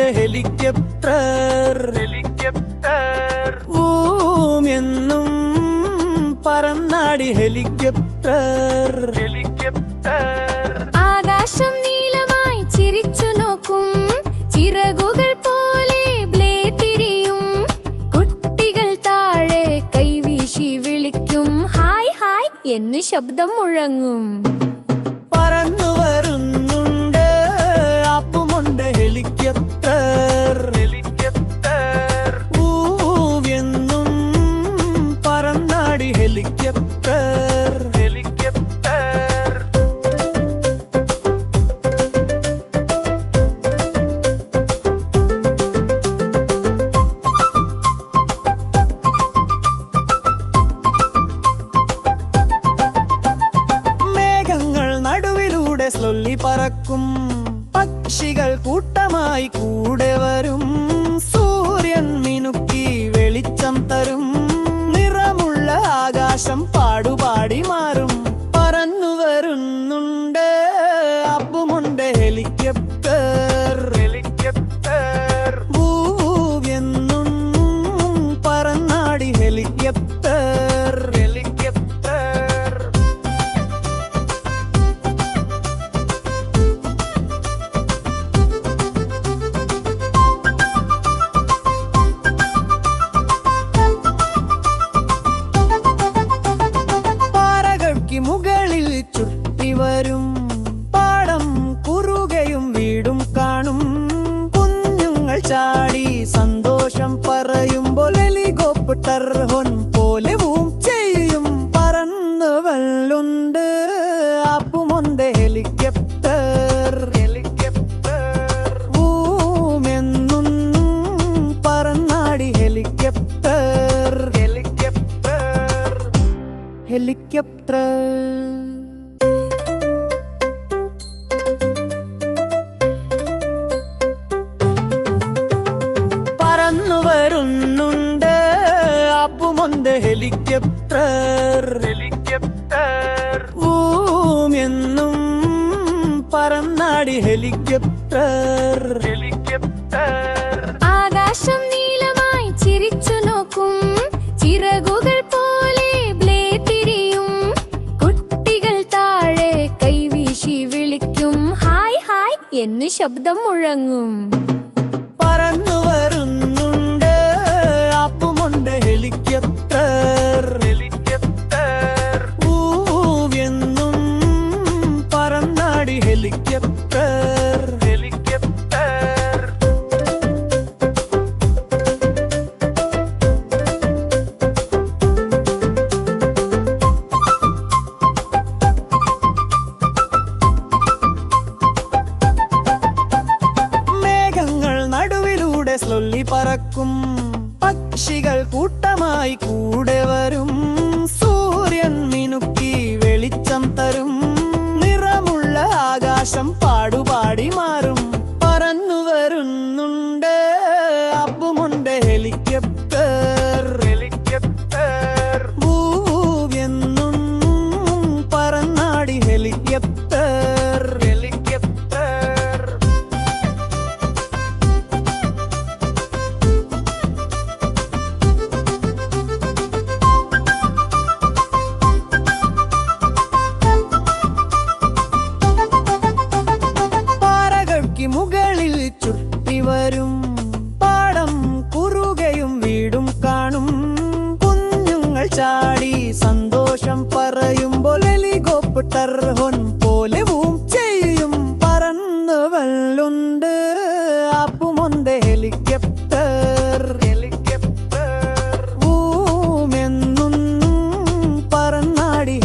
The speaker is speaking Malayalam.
ഹെലികോപ്റ്റർ. ഹെലികോപ്റ്റർ. ഊം എന്നും പറന്നാടി ഹെലികോപ്റ്റർ. ഹെലികോപ്റ്റർ. ആകാശം നീലമായി ചിരിച്ചു നോക്കും. ചിറകുകൾ പോലെ ബ്ലേ തിരിയും. കുട്ടികൾ താഴെ കൈവീശി വിളിക്കും. ഹായ് ഹായ് എന്ന് ശബ്ദം മുഴങ്ങും. ചാടി സന്തോഷം പറയുമ്പോൾ ഹെലികോപ്റ്റർ ഹൊൻ പോലെവും ചെയ്യും. പറന്നു വല്ലുണ്ട്. അപ്പുമൊന്ത് ഹെലികോപ്റ്റർ. ഹെലികോപ്റ്റർ. ഊം എന്നും പറന്നാടി ഹെലികോപ്റ്റർ. ഹെലികോപ്റ്റർ. ആകാശം നീലമായി ചിരിച്ചു നോക്കും. ചിറകുകൾ പോലെ ബ്ലേ തിരിയും. കുട്ടികൾ താഴെ കൈവീശി വിളിക്കും. ഹായ് ഹായ് എന്ന് ശബ്ദം മുഴങ്ങും. പറക്കും പക്ഷികൾ കൂട്ടമായി കൂടെ വരും തർഹുൻ പോലെവും ചെയ്യും പറന്നു വല്ലുണ്ട് അപ്പുമൊന്ത് ഹെലികപ്റ്റർ. ഹെലികപ്റ്റർ ഊമെന്നും പറന്നാടി